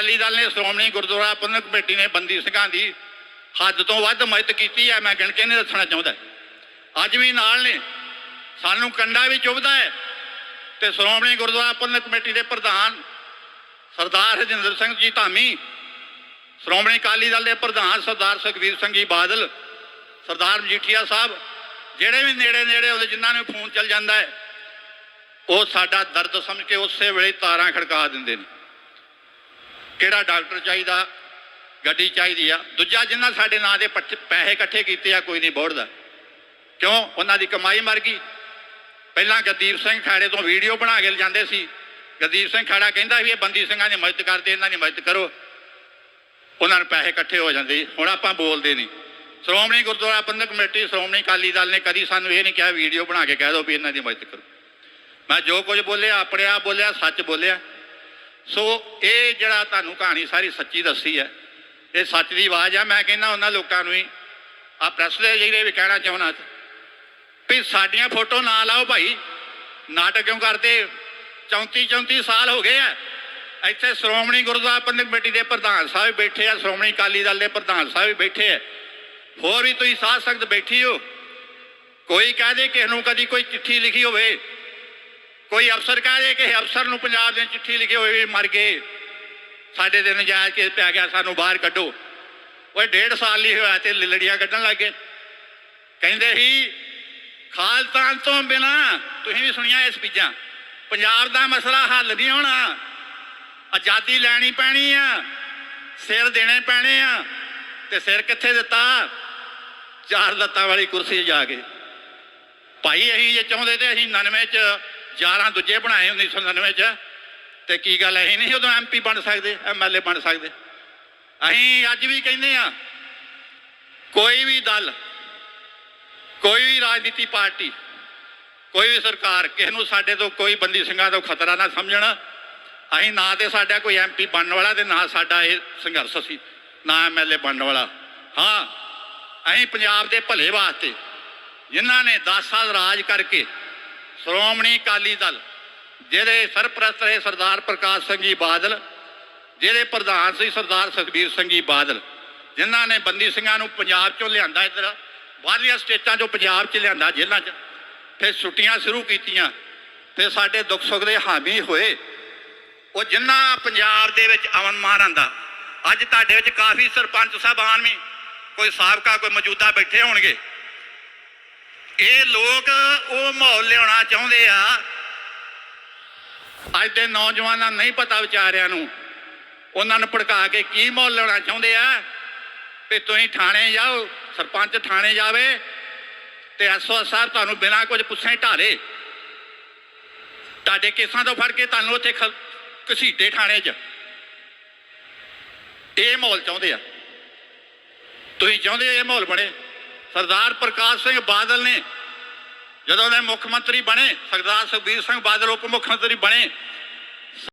ਅਕਾਲੀ ਦਲ ਨੇ ਸ਼੍ਰੋਮਣੀ ਗੁਰਦੁਆਰਾ ਪ੍ਰਬੰਧਕ ਕਮੇਟੀ ਨੇ ਬੰਦੀ ਸਿੰਘਾਂ ਦੀ ਹੱਦ ਤੋਂ ਵੱਧ ਮਦਦ ਕੀਤੀ ਹੈ, ਮੈਂ ਗਿਣ ਕੇ ਨਹੀਂ ਦੱਸਣਾ ਚਾਹੁੰਦਾ। ਅੱਜ ਵੀ ਨਾਲ ਨੇ, ਸਾਨੂੰ ਕੰਡਾ ਵੀ ਚੁਭਦਾ ਹੈ ਤੇ ਸ਼੍ਰੋਮਣੀ ਗੁਰਦੁਆਰਾ ਪ੍ਰਬੰਧਕ ਕਮੇਟੀ ਦੇ ਪ੍ਰਧਾਨ ਸਰਦਾਰ ਹਰਜਿੰਦਰ ਸਿੰਘ ਜੀ ਧਾਮੀ, ਸ਼੍ਰੋਮਣੀ ਅਕਾਲੀ ਦਲ ਦੇ ਪ੍ਰਧਾਨ ਸਰਦਾਰ ਸੁਖਬੀਰ ਸਿੰਘ ਜੀ ਬਾਦਲ, ਸਰਦਾਰ ਮਜੀਠੀਆ ਸਾਹਿਬ, ਜਿਹੜੇ ਵੀ ਨੇੜੇ ਨੇੜੇ ਉਹਦੇ ਜਿਨ੍ਹਾਂ ਨੂੰ ਫੋਨ ਚੱਲ ਜਾਂਦਾ ਹੈ, ਉਹ ਸਾਡਾ ਦਰਦ ਸਮਝ ਕੇ ਉਸੇ ਵੇਲੇ ਤਾਰਾਂ ਖੜਕਾ ਦਿੰਦੇ ਨੇ। ਕਿਹੜਾ ਡਾਕਟਰ ਚਾਹੀਦਾ? ਗੱਡੀ ਚਾਹੀਦੀ ਆ। ਦੂਜਾ ਜਿਨ੍ਹਾਂ ਸਾਡੇ ਨਾਂ ਦੇ ਪੱਠ- ਪੈਸੇ ਇਕੱਠੇ ਕੀਤੇ ਆ, ਕੋਈ ਨਹੀਂ ਬੋੜਦਾ। ਕਿਉਂ? ਉਹਨਾਂ ਦੀ ਕਮਾਈ ਮਰ ਗਈ। ਪਹਿਲਾਂ ਗਦੀਪ ਸਿੰਘ ਖਾੜੇ ਤੋਂ ਵੀਡੀਓ ਬਣਾ ਕੇ ਲਿਜਾਂਦੇ ਸੀ। ਗਦੀਪ ਸਿੰਘ ਖਾੜਾ ਕਹਿੰਦਾ ਵੀ ਇਹ ਬੰਦੀ ਸਿੰਘਾਂ ਦੀ ਮਦਦ ਕਰਦੇ, ਇਹਨਾਂ ਦੀ ਮਦਦ ਕਰੋ। ਉਹਨਾਂ ਨੂੰ ਪੈਸੇ ਇਕੱਠੇ ਹੋ ਜਾਂਦੇ। ਹੁਣ ਆਪਾਂ ਬੋਲਦੇ ਨਹੀਂ। ਸ਼੍ਰੋਮਣੀ ਗੁਰਦੁਆਰਾ ਪ੍ਰਬੰਧਕ ਕਮੇਟੀ, ਸ਼੍ਰੋਮਣੀ ਅਕਾਲੀ ਦਲ ਨੇ ਕਦੀ ਸਾਨੂੰ ਇਹ ਨਹੀਂ ਕਿਹਾ, ਵੀਡੀਓ ਬਣਾ ਕੇ ਕਹਿ ਦਿਓ ਵੀ ਇਹਨਾਂ ਦੀ ਮਦਦ ਕਰੋ। ਮੈਂ ਜੋ ਕੁਝ ਬੋਲਿਆ, ਆਪਣੇ ਆਪ ਬੋਲਿਆ, ਸੱਚ ਬੋਲਿਆ। ਸੋ ਇਹ ਜਿਹੜਾ ਤੁਹਾਨੂੰ ਕਹਾਣੀ ਸਾਰੀ ਸੱਚੀ ਦੱਸੀ ਹੈ, ਇਹ ਸੱਚ ਦੀ ਆਵਾਜ਼ ਆ। ਮੈਂ ਕਹਿੰਦਾ ਉਹਨਾਂ ਲੋਕਾਂ ਨੂੰ ਹੀ ਆ ਪ੍ਰੈਸ ਦੇ ਜਿਹੜੇ ਵੀ ਕਹਿਣਾ ਚਾਹੁੰਦਾ ਵੀ ਸਾਡੀਆਂ ਫੋਟੋ ਨਾ ਲਾਓ ਭਾਈ। ਨਾਟਕ ਕਿਉਂ ਕਰਦੇ? 34 34 ਸਾਲ ਹੋ ਗਏ ਆ। ਇੱਥੇ ਸ਼੍ਰੋਮਣੀ ਗੁਰਦੁਆਰਾ ਪ੍ਰਬੰਧਕ ਕਮੇਟੀ ਦੇ ਪ੍ਰਧਾਨ ਸਾਹਿਬ ਬੈਠੇ ਆ, ਸ਼੍ਰੋਮਣੀ ਅਕਾਲੀ ਦਲ ਦੇ ਪ੍ਰਧਾਨ ਸਾਹਿਬ ਵੀ ਬੈਠੇ ਆ। ਹੋਰ ਵੀ ਤੁਸੀਂ ਸਾਧ ਸੰਗਤ ਬੈਠੀ ਹੋ। ਕੋਈ ਕਹਦੇ ਕਿਸੇ ਨੂੰ ਕਦੀ ਕੋਈ ਚਿੱਠੀ ਲਿਖੀ ਹੋਵੇ। ਕੋਈ ਅਫਸਰ ਕਹਦੇ ਕਿ ਅਫਸਰ ਨੂੰ ਪੰਜਾਬ ਦੇ ਚਿੱਠੀ ਲਿਖੀ ਹੋਵੇ ਮਰ ਗਏ। ਸਾਡੇ ਦੇ ਨਜਾਇਜ਼ ਕੇਸ ਪੈ ਗਿਆ, ਸਾਨੂੰ ਬਾਹਰ ਕੱਢੋ। ਓਏ, ਡੇਢ ਸਾਲ ਨਹੀਂ ਹੋਇਆ ਤੇ ਲੜੀਆਂ ਕੱਢਣ ਲੱਗ ਗਏ। ਕਹਿੰਦੇ ਸੀ ਖਾਲਤਾਨ ਤੋਂ ਬਿਨਾ ਤੁਸੀਂ ਵੀ ਸੁਣੀਆਂ ਇਸ ਸਪੀਚਾਂ। ਪੰਜਾਬ ਦਾ ਮਸਲਾ ਹੱਲ ਨਹੀਂ ਹੋਣਾ। ਆਜ਼ਾਦੀ ਲੈਣੀ ਪੈਣੀ ਆ, ਸਿਰ ਦੇਣੇ ਪੈਣੇ ਆ, ਤੇ ਸਿਰ ਕਿੱਥੇ ਦਿੱਤਾ? ਚਾਰ ਲੱਤਾਂ ਵਾਲੀ ਕੁਰਸੀ ਜਾ ਕੇ। ਭਾਈ, ਅਸੀਂ ਜੇ ਚਾਹੁੰਦੇ ਤੇ ਅਸੀਂ 99 ਚ 11 ਦੂਜੇ ਬਣਾਏ 1999 ਚ ਤੇ ਕੀ ਗੱਲ ਅਸੀਂ ਨਹੀਂ ਉਦੋਂ ਐਮਪੀ ਬਣ ਸਕਦੇ ਐਮਐਲਏ ਬਣ ਸਕਦੇ। ਅਸੀਂ ਅੱਜ ਵੀ ਕਹਿੰਦੇ ਆ ਕੋਈ ਵੀ ਦਲ, ਕੋਈ ਵੀ ਰਾਜਨੀਤੀ ਪਾਰਟੀ, ਕੋਈ ਵੀ ਸਰਕਾਰ ਕਿਸੇ ਨੂੰ ਸਾਡੇ ਤੋਂ ਕੋਈ ਬੰਦੀ ਸਿੰਘਾਂ ਤੋਂ ਖਤਰਾ ਨਾ ਸਮਝਣਾ। ਅਸੀਂ ਨਾ ਤੇ ਸਾਡਾ ਕੋਈ ਐਮਪੀ ਬਣਨ ਵਾਲਾ ਤੇ ਨਾ ਸਾਡਾ ਇਹ ਸੰਘਰਸ਼ ਸੀ ਨਾ ਐਮਐਲਏ ਬਣਨ ਵਾਲਾ। ਹਾਂ, ਅਸੀਂ ਪੰਜਾਬ ਦੇ ਭਲੇ ਵਾਸਤੇ ਜਿਨ੍ਹਾਂ ਨੇ 10 ਸਾਲ ਰਾਜ ਕਰਕੇ ਸ਼੍ਰੋਮਣੀ ਅਕਾਲੀ ਦਲ ਜਿਹਦੇ ਸਰਪ੍ਰਸਤ ਰਹੇ ਸਰਦਾਰ ਪ੍ਰਕਾਸ਼ ਸਿੰਘ ਜੀ ਬਾਦਲ ਜਿਹਦੇ ਪ੍ਰਧਾਨ ਸੀ ਸਰਦਾਰ ਸੁਖਬੀਰ ਸਿੰਘ ਜੀ ਬਾਦਲ, ਜਿਨ੍ਹਾਂ ਨੇ ਬੰਦੀ ਸਿੰਘਾਂ ਨੂੰ ਪੰਜਾਬ ਚੋਂ ਲਿਆਂਦਾ ਇੱਧਰ, ਬਾਹਰਲੀਆਂ ਸਟੇਟਾਂ ਚੋਂ ਪੰਜਾਬ 'ਚ ਲਿਆਂਦਾ ਜੇਲ੍ਹਾਂ 'ਚ। ਫਿਰ ਛੁੱਟੀਆਂ ਸ਼ੁਰੂ ਕੀਤੀਆਂ, ਫਿਰ ਸਾਡੇ ਦੁੱਖ ਸੁੱਖ ਦੇ ਹਾਮੀ ਹੋਏ। ਉਹ ਜਿੰਨਾ ਪੰਜਾਬ ਦੇ ਵਿੱਚ ਅਮਨ ਮਾਨ ਆਂਦਾ ਅੱਜ ਤੁਹਾਡੇ ਵਿੱਚ ਕਾਫੀ ਸਰਪੰਚ ਸਾਹਿਬਾਨ ਵੀ, ਕੋਈ ਸਾਬਕਾ, ਕੋਈ ਮੌਜੂਦਾ ਬੈਠੇ ਹੋਣਗੇ। ਇਹ ਲੋਕ ਉਹ ਮਾਹੌਲ ਲਿਆਉਣਾ ਚਾਹੁੰਦੇ ਆ। ਅੱਜ ਦੇ ਨੌਜਵਾਨਾਂ ਨੂੰ ਨਹੀਂ ਪਤਾ ਵਿਚਾਰਿਆਂ ਨੂੰ, ਉਹਨਾਂ ਨੂੰ ਭੜਕਾ ਕੇ ਕੀ ਮਾਹੌਲ ਲਿਆਉਣਾ ਚਾਹੁੰਦੇ ਆ। ਵੀ ਤੁਸੀਂ ਥਾਣੇ ਜਾਓ, ਸਰਪੰਚ ਥਾਣੇ ਜਾਵੇ, ਤੇ ਐਸਓ ਸਾਹਿਬ ਤੁਹਾਨੂੰ ਬਿਨਾਂ ਕੁਝ ਪੁੱਛੇ ਢਾਰੇ ਤੁਹਾਡੇ ਕੇਸਾਂ ਤੋਂ ਫੜ ਕੇ ਤੁਹਾਨੂੰ ਉੱਥੇ ਖ- ਘਸੀਟੇ ਥਾਣੇ 'ਚ। ਇਹ ਮਾਹੌਲ ਚਾਹੁੰਦੇ ਆ। ਤੁਸੀਂ ਚਾਹੁੰਦੇ ਇਹ ਮਾਹੌਲ ਬਣੇ? ਸਰਦਾਰ ਪ੍ਰਕਾਸ਼ ਸਿੰਘ ਬਾਦਲ ਨੇ, ਜਦੋਂ ਦੇ ਮੁੱਖ ਮੰਤਰੀ ਬਣੇ, ਸਰਦਾਰ ਸੁਖਬੀਰ ਸਿੰਘ ਬਾਦਲ, ਉਪ ਮੁੱਖ ਮੰਤਰੀ ਬਣੇ